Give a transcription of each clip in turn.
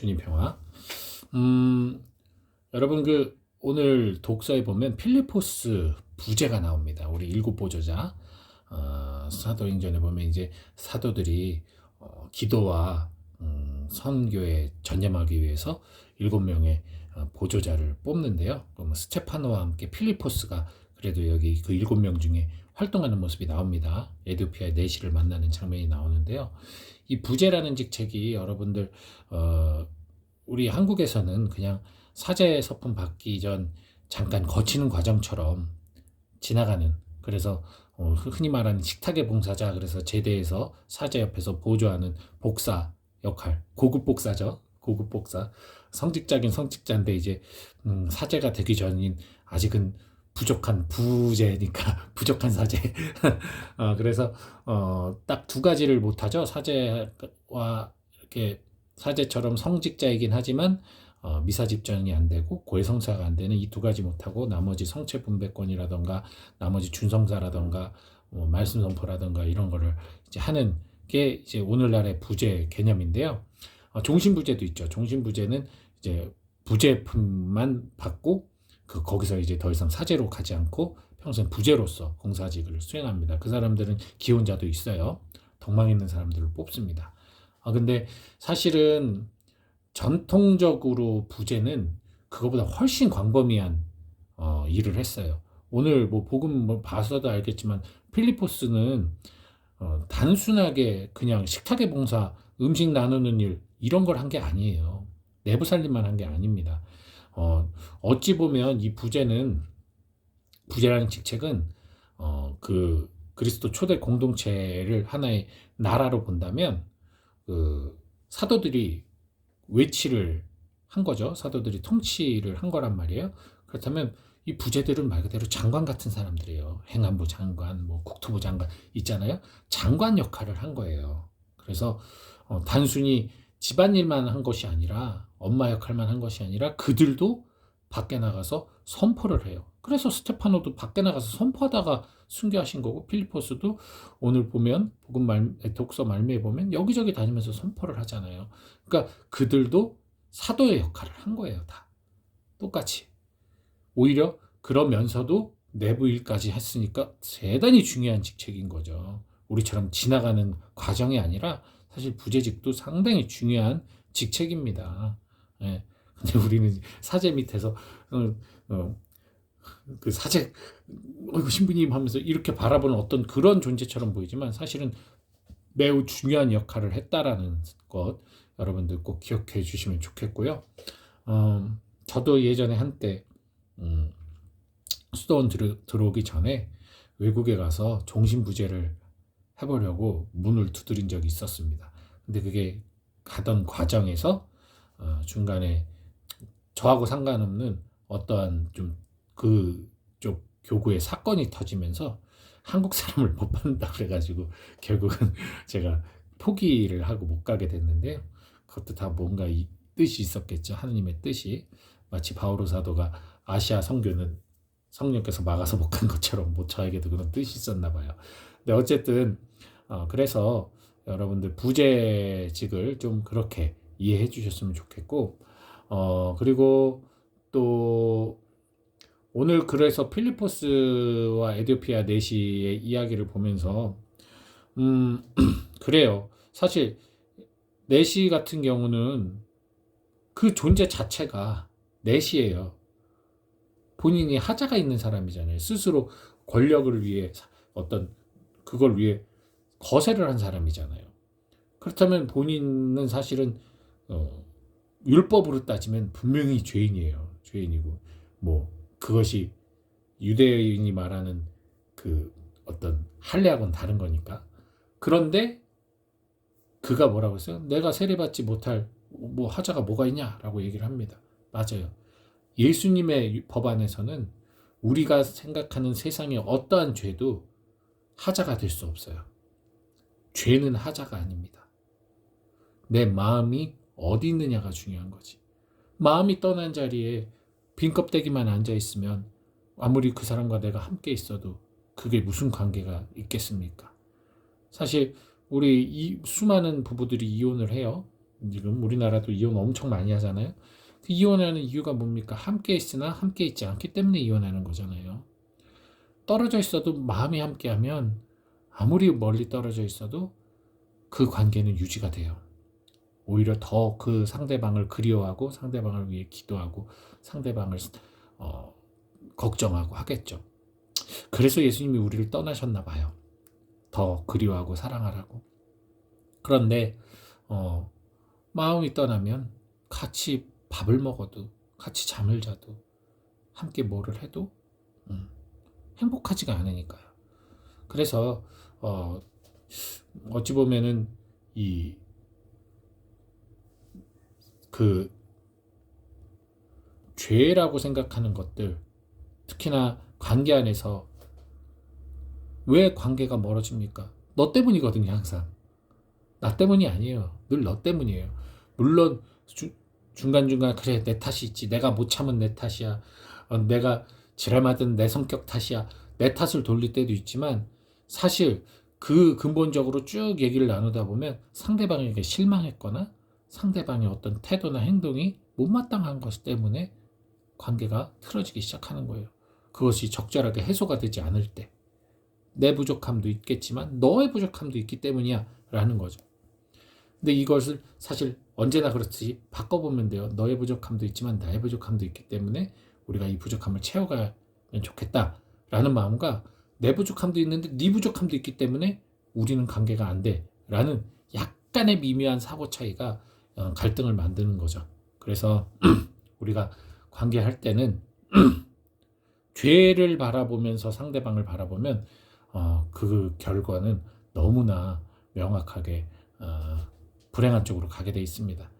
주님 평화. 음, 여러분 그 오늘 독서에 보면 필리포스 부제가 나옵니다. 우리 일곱 보조자 어, 사도행전에 보면 이제 사도들이 어, 기도와 음, 선교에 전념하기 위해서 일곱 명의 어, 보조자를 뽑는데요. 그러면 스테파노와 함께 필리포스가 그래도 여기 그 일곱 명 중에 활동하는 모습이 나옵니다. 에디오피아의 내시를 만나는 장면이 나오는데요. 이 부제라는 직책이 여러분들 어, 우리 한국에서는 그냥 사제 서품 받기 전 잠깐 거치는 과정처럼 지나가는 그래서 어, 흔히 말하는 식탁의 봉사자 그래서 제대에서 사제 옆에서 보조하는 복사 역할 고급 복사죠. 고급 복사. 성직자긴 성직자인데 이제 음, 사제가 되기 전인 아직은 부족한 부제니까 부족한 사제 어, 그래서 어, 딱 두 가지를 못하죠 사제와 이렇게 사제처럼 성직자이긴 하지만 어, 미사 집전이 안 되고 고해성사가 안 되는 이 두 가지 못하고 나머지 성체 분배권이라던가 나머지 준성사라던가 뭐 말씀 선포라던가 이런 거를 이제 하는 게 이제 오늘날의 부재 개념인데요. 어, 종신부재도 있죠. 종신부재는 이제 부재품만 받고 그 거기서 이제 더 이상 사제로 가지 않고 평생 부재로서 공사직을 수행합니다. 그 사람들은 기혼자도 있어요. 덕망 있는 사람들을 뽑습니다. 아 근데 사실은 전통적으로 부제는 그거보다 훨씬 광범위한 어, 일을 했어요. 오늘 뭐 복음 뭐 봐서도 알겠지만 필리포스는 어, 단순하게 그냥 식탁의 봉사, 음식 나누는 일 이런 걸 한 게 아니에요. 내부 살림만 한 게 아닙니다. 어, 어찌 보면 이 부제는 부제라는 직책은 어, 그 그리스도 초대 공동체를 하나의 나라로 본다면 그 사도들이 외치를 한 거죠. 사도들이 통치를 한 거란 말이에요. 그렇다면 이 부제들은 말 그대로 장관 같은 사람들이에요. 행안부 장관, 뭐 국토부 장관 있잖아요. 장관 역할을 한 거예요. 그래서 어, 단순히 집안일만 한 것이 아니라 엄마 역할만 한 것이 아니라 그들도 밖에 나가서 선포를 해요. 그래서 스테파노도 밖에 나가서 선포하다가 순교하신 거고 필리포스도 오늘 보면 복음 말 독서 말미에 보면 여기저기 다니면서 선포를 하잖아요. 그러니까 그들도 사도의 역할을 한 거예요, 다. 똑같이. 오히려 그러면서도 내부 일까지 했으니까 대단히 중요한 직책인 거죠. 우리처럼 지나가는 과정이 아니라 사실 부재직도 상당히 중요한 직책입니다. 예. 근데 우리는 사제 밑에서 어, 어, 그 사제 어이구 신부님 하면서 이렇게 바라보는 어떤 그런 존재처럼 보이지만 사실은 매우 중요한 역할을 했다라는 것 여러분들 꼭 기억해 주시면 좋겠고요. 어, 저도 예전에 한때 음, 수도원 들어, 들어오기 전에 외국에 가서 종신부재를 해보려고 문을 두드린 적이 있었습니다. 근데 그게 가던 과정에서 어, 중간에 저하고 상관없는 어떠한 좀 그쪽 교구에 사건이 터지면서 한국 사람을 못 받는다 그래가지고 결국은 제가 포기를 하고 못 가게 됐는데요. 그것도 다 뭔가 이 뜻이 있었겠죠. 하느님의 뜻이 마치 바오로 사도가 아시아 성교는 성령께서 막아서 못 간 것처럼 모차에게도 그런 뜻이 있었나 봐요. 근데 어쨌든 어, 그래서 여러분들 부재직을 좀 그렇게 이해해 주셨으면 좋겠고 어 그리고 또 오늘 그래서 필리포스와 에디오피아 내시의 이야기를 보면서 음 그래요. 사실 내시 같은 경우는 그 존재 자체가 내시예요. 본인이 하자가 있는 사람이잖아요. 스스로 권력을 위해 어떤 그걸 위해 거세를 한 사람이잖아요. 그렇다면 본인은 사실은 어, 율법으로 따지면 분명히 죄인이에요. 죄인이고 뭐 그것이 유대인이 말하는 그 어떤 할례하고는 다른 거니까. 그런데 그가 뭐라고 했어요? 내가 세례받지 못할 뭐 하자가 뭐가 있냐라고 얘기를 합니다. 맞아요. 예수님의 법 안에서는 우리가 생각하는 세상의 어떠한 죄도 하자가 될 수 없어요. 죄는 하자가 아닙니다. 내 마음이 어디 있느냐가 중요한 거지. 마음이 떠난 자리에 빈 껍데기만 앉아 있으면 아무리 그 사람과 내가 함께 있어도 그게 무슨 관계가 있겠습니까? 사실 우리 이 수많은 부부들이 이혼을 해요. 지금 우리나라도 이혼 엄청 많이 하잖아요. 그 이혼하는 이유가 뭡니까? 함께 있으나 함께 있지 않기 때문에 이혼하는 거잖아요. 떨어져 있어도 마음이 함께하면 아무리 멀리 떨어져 있어도 그 관계는 유지가 돼요. 오히려 더 그 상대방을 그리워하고 상대방을 위해 기도하고 상대방을 어, 걱정하고 하겠죠. 그래서 예수님이 우리를 떠나셨나 봐요. 더 그리워하고 사랑하라고. 그런데 어, 마음이 떠나면 같이 밥을 먹어도 같이 잠을 자도 함께 뭐를 해도 음, 행복하지가 않으니까요. 그래서 어, 어찌 보면은 이 그 죄라고 생각하는 것들 특히나 관계 안에서 왜 관계가 멀어집니까? 너 때문이거든요, 항상. 나 때문이 아니에요. 늘 너 때문이에요. 물론 주, 중간중간 그래 내 탓이 있지. 내가 못 참은 내 탓이야. 어, 내가 지랄맞은 내 성격 탓이야. 내 탓을 돌릴 때도 있지만 사실 그 근본적으로 쭉 얘기를 나누다 보면 상대방에게 실망했거나 상대방의 어떤 태도나 행동이 못마땅한 것 때문에 관계가 틀어지기 시작하는 거예요. 그것이 적절하게 해소가 되지 않을 때. 내 부족함도 있겠지만 너의 부족함도 있기 때문이야 라는 거죠. 근데 이것을 사실 언제나 그렇듯이 바꿔보면 돼요. 너의 부족함도 있지만 나의 부족함도 있기 때문에 우리가 이 부족함을 채워가면 좋겠다 라는 마음과 내 부족함도 있는데 네 부족함도 있기 때문에 우리는 관계가 안 돼라는 약간의 미묘한 사고 차이가 어, 갈등을 만드는 거죠. 그래서 우리가 관계할 때는 죄를 바라보면서 상대방을 바라보면 어, 그 결과는 너무나 명확하게 어, 불행한 쪽으로 가게 돼 있습니다.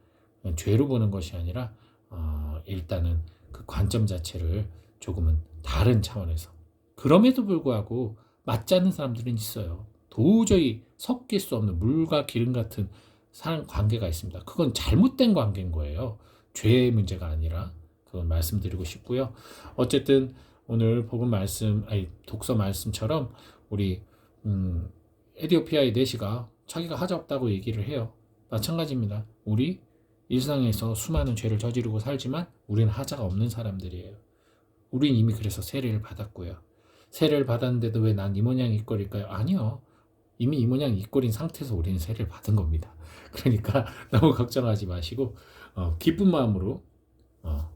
죄로 보는 것이 아니라 어, 일단은 그 관점 자체를 조금은 다른 차원에서 그럼에도 불구하고 맞지 않는 사람들은 있어요. 도저히 섞일 수 없는 물과 기름 같은 사람 관계가 있습니다. 그건 잘못된 관계인 거예요. 죄의 문제가 아니라 그건 말씀드리고 싶고요. 어쨌든 오늘 복음 말씀 아니 독서 말씀처럼 우리 음, 에디오피아의 내시가 자기가 하자 없다고 얘기를 해요. 마찬가지입니다. 우리 일상에서 수많은 죄를 저지르고 살지만 우리는 하자가 없는 사람들이에요. 우린 이미 그래서 세례를 받았고요. 세례를 받았는데도 왜 난 이 모양 이 꼴일까요? 아니요. 이미 이 모양 이 꼴인 상태에서 우리는 세례를 받은 겁니다. 그러니까 너무 걱정하지 마시고 어, 기쁜 마음으로 어,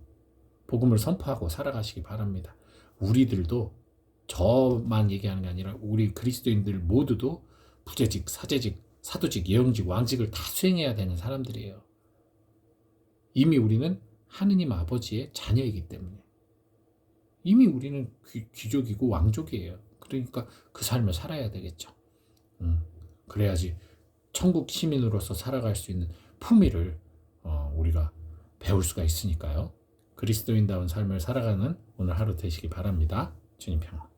복음을 선포하고 살아가시기 바랍니다. 우리들도 저만 얘기하는 게 아니라 우리 그리스도인들 모두도 부재직, 사제직, 사도직, 예언직, 왕직을 다 수행해야 되는 사람들이에요. 이미 우리는 하느님 아버지의 자녀이기 때문에 이미 우리는 귀, 족이고 왕족이에요. 그러니까 그 삶을 살아야 되겠죠. 음, 그래야지 천국 시민으로서 살아갈 수 있는 품위를 어, 우리가 배울 수가 있으니까요. 그리스도인다운 삶을 살아가는 오늘 하루 되시기 바랍니다. 주님 평안.